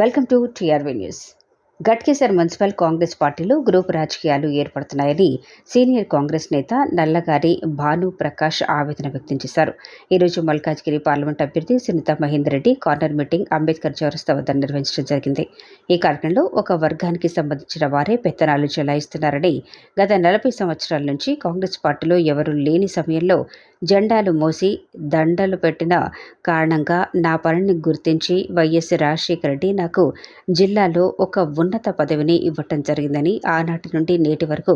Welcome to TRV news. Ghatkesar municipal Congress పార్టీలో group రాజకీయాలు ఏర్పడుతున్నాయని senior Congress నేత నల్లగారి భాను ప్రకాష్ ఆవేదన వ్యక్తం చేశారు. ఈరోజు మల్కాజ్గిరి పార్లమెంట్ అభ్యర్థి సునీత మహేందర్ రెడ్డి కార్నర్ మీటింగ్ అంబేద్కర్ చౌరస్తా వద్ద నిర్వహించడం జరిగింది. ఈ కార్యక్రమంలో ఒక వర్గానికి సంబంధించిన వారే పెత్తనాలు చెలాయిస్తున్నారని గత నలభై సంవత్సరాల నుంచి కాంగ్రెస్ పార్టీలో ఎవరూ లేని సమయంలో జెండాలు మోసి దండలు పెట్టిన కారణంగా నా పనిని గుర్తించి వైఎస్ రాజశేఖర రెడ్డి నాకు జిల్లాలో ఒక ఉన్నత పదవిని ఇవ్వటం జరిగిందని ఆనాటి నుండి నేటి వరకు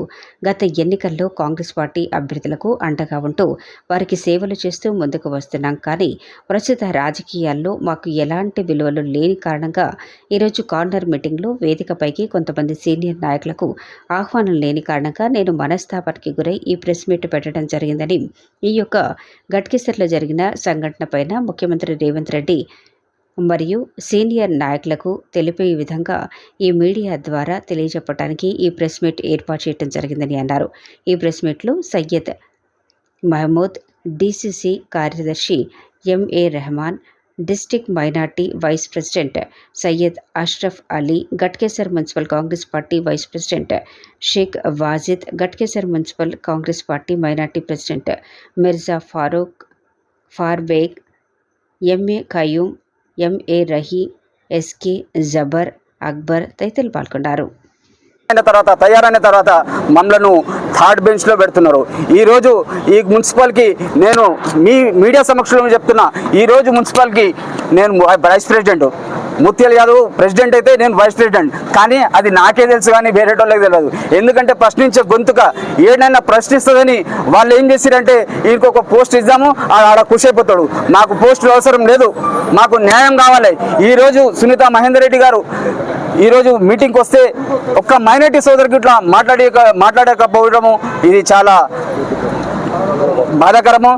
గత ఎన్నికల్లో కాంగ్రెస్ పార్టీ అభ్యర్థులకు అండగా ఉంటూ వారికి సేవలు చేస్తూ ముందుకు వస్తున్నాం. కానీ ప్రస్తుత రాజకీయాల్లో మాకు ఎలాంటి విలువలు లేని కారణంగా ఈరోజు కార్నర్ మీటింగ్లో వేదికపైకి కొంతమంది సీనియర్ నాయకులకు ఆహ్వానం లేని కారణంగా నేను మనస్తాపానికి గురై ఈ ప్రెస్ మీట్ పెట్టడం జరిగిందని ఈ యొక్క గట్కిసర్లో జరిగిన సంఘటన పైన ముఖ్యమంత్రి రేవంత్ రెడ్డి మరియు సీనియర్ నాయకులకు తెలిపే విధంగా ఈ మీడియా ద్వారా తెలియజెప్పడానికి ఈ ప్రెస్ మీట్ ఏర్పాటు చేయడం జరిగిందని అన్నారు. ఈ ప్రెస్ మీట్లో సయ్యద్ మహమూద్ డిసిసి కార్యదర్శి MA Rehman district minority vice president Syed Ashraf Ali Ghatkesar municipal Congress party vice president Sheikh Wajid Ghatkesar municipal Congress party minority president Mirza Farooq Farbeg MA Khayyum MA Rahi SK Jabbar Akbar తదితరులు పాల్గొన్నారు. అయిన తర్వాత తయారైన తర్వాత మమ్మలను third బెంచ్లో పెడుతున్నారు. ఈరోజు ఈ మున్సిపల్కి నేను మీ మీడియా సమక్షంలో చెప్తున్నా ఈరోజు మున్సిపల్కి నేను వైస్ ప్రెసిడెంట్ ముత్యాలు యాదవ్ ప్రెసిడెంట్ అయితే నేను వైస్ ప్రెసిడెంట్. కానీ అది నాకే తెలుసు కానీ వేరే వాళ్ళకి తెలియదు. ఎందుకంటే ప్రశ్నించే గొంతుక ఏడైనా ప్రశ్నిస్తుందని వాళ్ళు ఏం చేసిరంటే ఈయనకు ఒక పోస్ట్ ఇద్దాము ఆడ ఖుషి అయిపోతాడు మాకు పోస్టులు అవసరం లేదు. మాకు న్యాయం కావాలి. ఈరోజు సునీత మహేందర్ రెడ్డి గారు ఈరోజు మీటింగ్కి వస్తే ఒక్క మైనార్టీ సోదరికి ఇట్లా మాట్లాడే మాట్లాడకపోవడము ఇది చాలా బాధాకరము.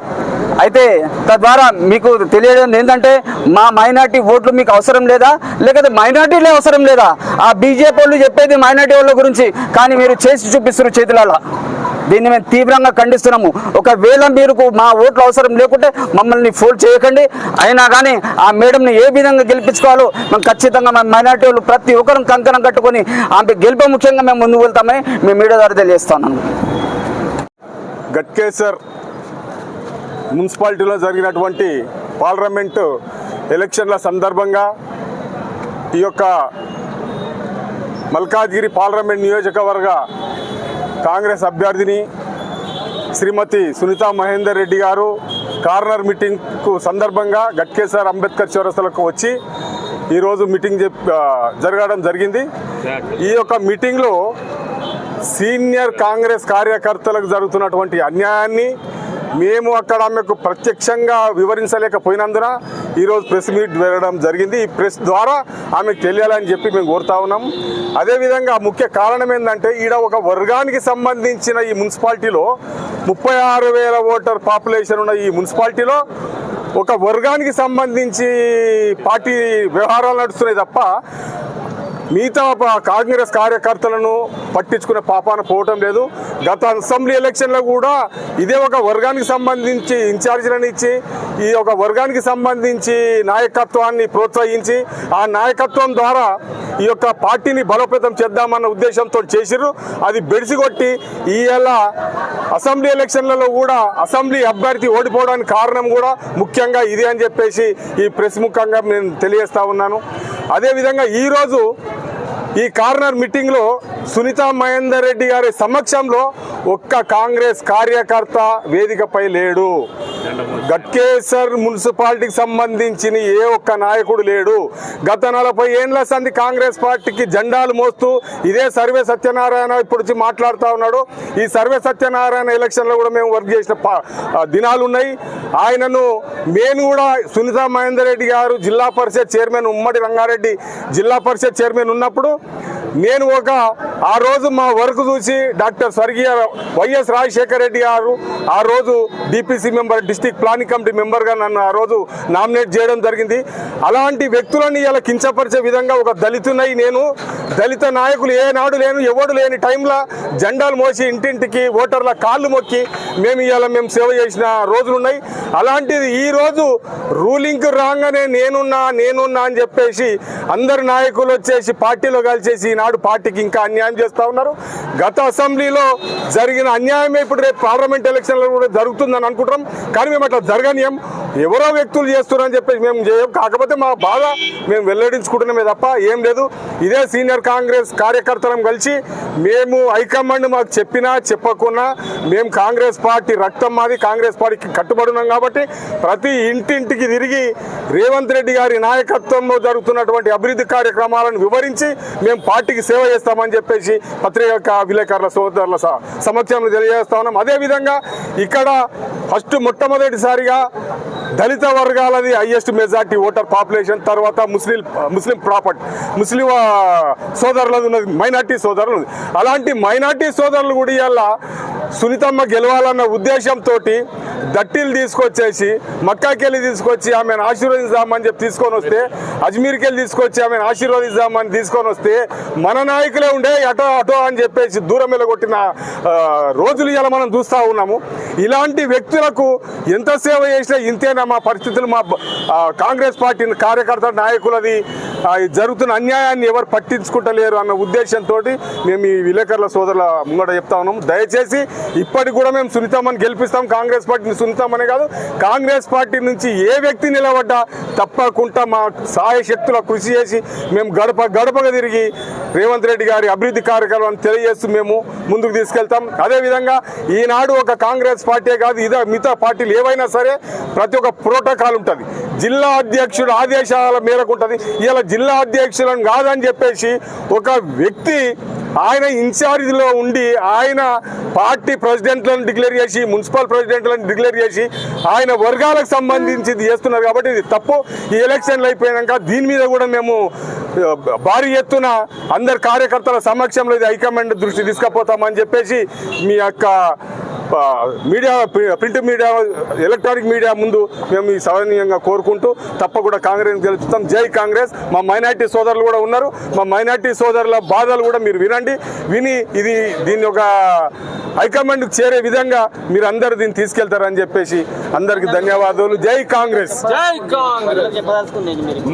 అయితే తద్వారా మీకు తెలియడం ఏంటంటే మా మైనార్టీ ఓట్లు మీకు అవసరం లేదా? లేకపోతే మైనార్టీలే అవసరం లేదా? ఆ బీజేపీ వాళ్ళు చెప్పేది మైనార్టీ వాళ్ళ గురించి కానీ మీరు చేసి చూపిస్తున్నారు చేతులలో. దీన్ని మేము తీవ్రంగా ఖండిస్తున్నాము. ఒకవేళ మీరు మా ఓట్లు అవసరం లేకుంటే మమ్మల్ని ఫోన్ చేయకండి. అయినా కానీ ఆ మేడంని ఏ విధంగా గెలిపించుకోవాలో మేము ఖచ్చితంగా మా మైనార్టీ వాళ్ళు ప్రతి ఒక్కరం కంకణం కట్టుకొని ఆమె గెలిపే ముఖ్యంగా మేము ముందుకు వెళ్తామని మేము మీడియా ద్వారా తెలియజేస్తాను గట్కేసర్ మున్సిపాలిటీలో జరిగినటువంటి పార్లమెంటు ఎలక్షన్ల సందర్భంగా ఈ యొక్క మల్కాజ్గిరి పార్లమెంట్ నియోజకవర్గ కాంగ్రెస్ అభ్యర్థిని శ్రీమతి సునీత మహేందర్ రెడ్డి గారు కార్నర్ మీటింగ్కు సందర్భంగా గట్కేసర్ అంబేద్కర్ చౌరస్తలకు వచ్చి ఈరోజు మీటింగ్ జరగడం జరిగింది. ఈ యొక్క మీటింగ్లో సీనియర్ కాంగ్రెస్ కార్యకర్తలకు జరుగుతున్నటువంటి అన్యాయాన్ని మేము అక్కడ ఆమెకు ప్రత్యక్షంగా వివరించలేకపోయినందున ఈరోజు ప్రెస్ మీట్ వెళ్ళడం జరిగింది. ఈ ప్రెస్ ద్వారా ఆమెకు తెలియాలని చెప్పి మేము కోరుతా ఉన్నాం. అదేవిధంగా ముఖ్య కారణం ఏంటంటే ఈడ ఒక వర్గానికి సంబంధించిన ఈ మున్సిపాలిటీలో ముప్పై ఆరు వేల ఓటర్ పాపులేషన్ ఉన్న ఈ మున్సిపాలిటీలో ఒక వర్గానికి సంబంధించి పార్టీ వ్యవహారాలు నడుస్తున్నాయి తప్ప మిగతా కాంగ్రెస్ కార్యకర్తలను పట్టించుకునే పాపాన పోవటం లేదు. గత అసెంబ్లీ ఎలక్షన్లో కూడా ఇదే ఒక వర్గానికి సంబంధించి ఇన్ఛార్జీలను ఇచ్చి ఈ ఒక వర్గానికి సంబంధించి నాయకత్వాన్ని ప్రోత్సహించి ఆ నాయకత్వం ద్వారా ఈ యొక్క పార్టీని బలోపేతం చేద్దామన్న ఉద్దేశంతో చేసిర్రు. అది బెడిసిగొట్టి ఈవేళ అసెంబ్లీ ఎలక్షన్లలో కూడా అసెంబ్లీ అభ్యర్థి ఓడిపోవడానికి కారణం కూడా ముఖ్యంగా ఇది అని చెప్పేసి ఈ ప్రెస్ ముఖంగా నేను తెలియజేస్తా ఉన్నాను. అదేవిధంగా ఈరోజు ఈ కార్నర్ మీటింగ్లో సునీత మహేందర్ రెడ్డి గారి సమక్షంలో ఒక్క కాంగ్రెస్ కార్యకర్త వేదికపై లేడు. గట్కేసర్ మున్సిపాలిటీకి సంబంధించిన ఏ ఒక్క నాయకుడు లేడు. గత నలభై ఏండ్ల సంది కాంగ్రెస్ పార్టీకి జెండాలు మోస్తూ ఇదే సర్వే సత్యనారాయణ ఇప్పుడు మాట్లాడుతూ ఉన్నాడు. ఈ సర్వే సత్యనారాయణ ఎలక్షన్లో కూడా మేము వర్క్ చేసిన పా- దినాలు ఉన్నాయి. ఆయనను నేను కూడా సునీత మహేందర్ రెడ్డి గారు జిల్లా పరిషత్ చైర్మన్ ఉమ్మడి రంగారెడ్డి జిల్లా పరిషత్ చైర్మన్ ఉన్నప్పుడు నేను ఒక ఆ రోజు మా వర్క్ చూసి డాక్టర్ స్వర్గీయ వైఎస్ రాజశేఖర రెడ్డి గారు ఆ రోజు DPC member district planning committee మెంబర్గా నన్ను ఆ రోజు నామినేట్ చేయడం జరిగింది. అలాంటి వ్యక్తులను ఇలా కించపరిచే విధంగా ఒక దళితునై నేను దళిత నాయకులు ఏనాడు లేను ఎవడు లేని టైంలో జెండాలు మోసి ఇంటింటికి ఓటర్ల కాళ్ళు మొక్కి మేము ఇవాళ మేము సేవ చేసిన రోజులు ఉన్నాయి. అలాంటిది ఈ రోజు రూలింగ్కి రాగానే నేనున్నా నేనున్నా అని చెప్పేసి అందరు నాయకులు వచ్చేసి పార్టీలో కలిసేసి ఈనాడు పార్టీకి ఇంకా అన్యాయం చేస్తూ ఉన్నారు. గత అసెంబ్లీలో జరిగిన అన్యాయమే ఇప్పుడు రేపు పార్లమెంట్ ఎలక్షన్లో కూడా జరుగుతుందని అనుకుంటాం కానీ మేము అట్లా జరగనీయం. ఎవరో వ్యక్తులు చేస్తున్నారని చెప్పేసి మేము చేయం. కాకపోతే మా బాధ మేము వెల్లడించుకుంటున్నామే తప్ప ఏం లేదు. ఇదే సీనియర్ కాంగ్రెస్ కార్యకర్తలం కలిసి మేము హైకమాండ్ మాకు చెప్పినా చెప్పకున్నా మేము కాంగ్రెస్ పార్టీ రక్తం మాది కాంగ్రెస్ పార్టీకి కట్టుబడున్నాం కాబట్టి ప్రతి ఇంటింటికి తిరిగి రేవంత్ రెడ్డి గారి నాయకత్వంలో జరుగుతున్నటువంటి అభివృద్ధి కార్యక్రమాలను వివరించి మేము పార్టీ పార్టీకి సేవ చేస్తామని చెప్పేసి పత్రికా విలేకరుల సోదరుల స- సమక్షంలో తెలియజేస్తా ఉన్నాం. అదేవిధంగా ఇక్కడ ఫస్ట్ మొట్టమొదటిసారిగా దళిత వర్గాలది హైయెస్ట్ మెజార్టీ ఓటర్ పాపులేషన్ తర్వాత ముస్లిం ముస్లిం ప్రాపర్టీ ముస్లిం సోదరులది ఉన్నది మైనార్టీ సోదరులు అలాంటి మైనార్టీ సోదరులు కూడా ఇవాళ సునీతమ్మ గెలవాలన్న ఉద్దేశంతో దట్టిలు తీసుకొచ్చేసి మక్కాకెళ్ళి తీసుకొచ్చి ఆమెను ఆశీర్వదించామని చెప్పి తీసుకొని వస్తే అజ్మీర్కి వెళ్ళి తీసుకొచ్చి ఆమెను ఆశీర్వదించామని తీసుకొని వస్తే మన నాయకులే ఉండే అటో అటో అని చెప్పేసి దూరం వెళ్ళగొట్టిన రోజులు ఇలా మనం చూస్తూ ఉన్నాము. ఇలాంటి వ్యక్తులకు ఎంత సేవ చేసినా ఇంతేనా మా పరిస్థితులు? మా కాంగ్రెస్ పార్టీ కార్యకర్త నాయకులది జరుగుతున్న అన్యాయాన్ని ఎవరు పట్టించుకుంటలేరు అన్న ఉద్దేశంతో మేము ఈ విలేకరుల సోదరుల ముంగట చెప్తా ఉన్నాము. దయచేసి ఇప్పటికి కూడా మేము సునీతమ్మని గెలిపిస్తాం. కాంగ్రెస్ పార్టీని సునీతమ్మనే కాదు కాంగ్రెస్ పార్టీ నుంచి ఏ వ్యక్తి నిలబడ్డా తప్పకుండా మా సహాయ శక్తుల కృషి చేసి మేము గడప గడపగా తిరిగి రేవంత్ రెడ్డి గారి అభివృద్ధి కార్యక్రమాన్ని తెలియజేస్తూ మేము ముందుకు తీసుకెళ్తాం. అదేవిధంగా ఈనాడు ఒక కాంగ్రెస్ పార్టీ కాదు ఇదే మిగతా పార్టీలు ఏవైనా సరే ప్రతి ఒక్క ప్రోటోకాల్ ఉంటుంది. జిల్లా అధ్యక్షుడు ఆదేశాల మేరకు ఉంటుంది. ఇలా జిల్లా అధ్యక్షులను కాదని చెప్పేసి ఒక వ్యక్తి ఆయన ఇన్ఛార్జ్లో ఉండి ఆయన పార్టీ ప్రెసిడెంట్లను డిక్లేర్ చేసి మున్సిపల్ ప్రెసిడెంట్లను డిక్లేర్ చేసి ఆయన వర్గాలకు సంబంధించి ఇది చేస్తున్నారు కాబట్టి ఇది తప్పు. ఈ ఎలక్షన్లు అయిపోయాక దీని మీద కూడా మేము భారీ ఎత్తున అందరు కార్యకర్తల సమక్షంలో ఇది హైకమాండ్ దృష్టి తీసుకుపోతామని చెప్పేసి మీ యొక్క media print media electronic media ముందు మేము ఈ సవనీయంగా కోరుకుంటూ కూడా కాంగ్రెస్ గెలుపుతాం జై కాంగ్రెస్. మా మైనార్టీ సోదరులు కూడా ఉన్నారు. మా మైనార్టీ సోదరుల బాధలు కూడా మీరు వినండి. విని ఇది దీని ఒక హైకమాండ్కి చేరే విధంగా మీరు అందరూ దీన్ని తీసుకెళ్తారని చెప్పేసి అందరికి ధన్యవాదాలు. జై కాంగ్రెస్.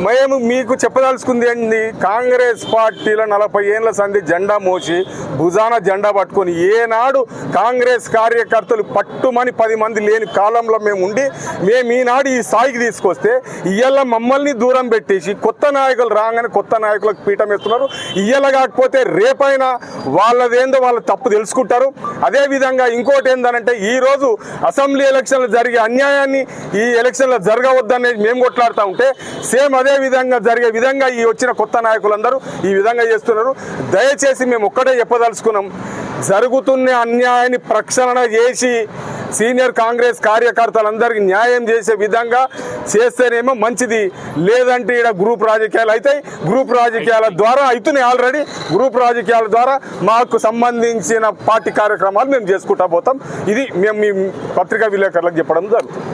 మేము మీకు చెప్పదలుచుకుంది ఏంటి కాంగ్రెస్ పార్టీలో నలభై ఏళ్ళ సంధి జెండా మోసి భుజాన జెండా పట్టుకొని ఏనాడు కాంగ్రెస్ కార్యకర్తలు పట్టుమని పది మంది లేని కాలంలో మేము ఉండి మేము ఈనాడు ఈ స్థాయికి తీసుకొస్తే ఇయ్యాల మమ్మల్ని దూరం పెట్టేసి కొత్త నాయకులు రాగానే కొత్త నాయకులకు పీఠం వేస్తున్నారు ఇయ్యాల కాకపోతే రేపైనా వాళ్ళదేందో వాళ్ళ తప్పు తెలుసుకుంటారు. అదేవిధంగా ఇంకోటి ఏంటంటే ఈ రోజు అసెంబ్లీ ఎలక్షన్లు జరిగే అన్యాయాన్ని ఈ ఎలక్షన్లో జరగవద్దనేది మేము కొట్లాడుతూ ఉంటే సేమ్ అదే విధంగా జరిగే విధంగా ఈ వచ్చిన కొత్త నాయకులందరూ ఈ విధంగా చేస్తున్నారు. దయచేసి మేము ఒక్కటే చెప్పదలుచుకున్నాం జరుగుతున్న అన్యాయాన్ని ప్రక్షాళన చేసి సీనియర్ కాంగ్రెస్ కార్యకర్తలందరికీ న్యాయం చేసే విధంగా చేస్తేనేమో మంచిది. లేదంటే ఇక్కడ గ్రూప్ రాజకీయాలు అవుతాయి గ్రూప్ రాజకీయాల ద్వారా అవుతున్నాయి ఆల్రెడీ. గ్రూప్ రాజకీయాల ద్వారా మాకు సంబంధించిన పార్టీ కార్యక్రమాలు మేము చేసుకుంటా పోతాం. ఇది మేము మీ పత్రికా విలేకరులకు చెప్పడం జరుగుతుంది.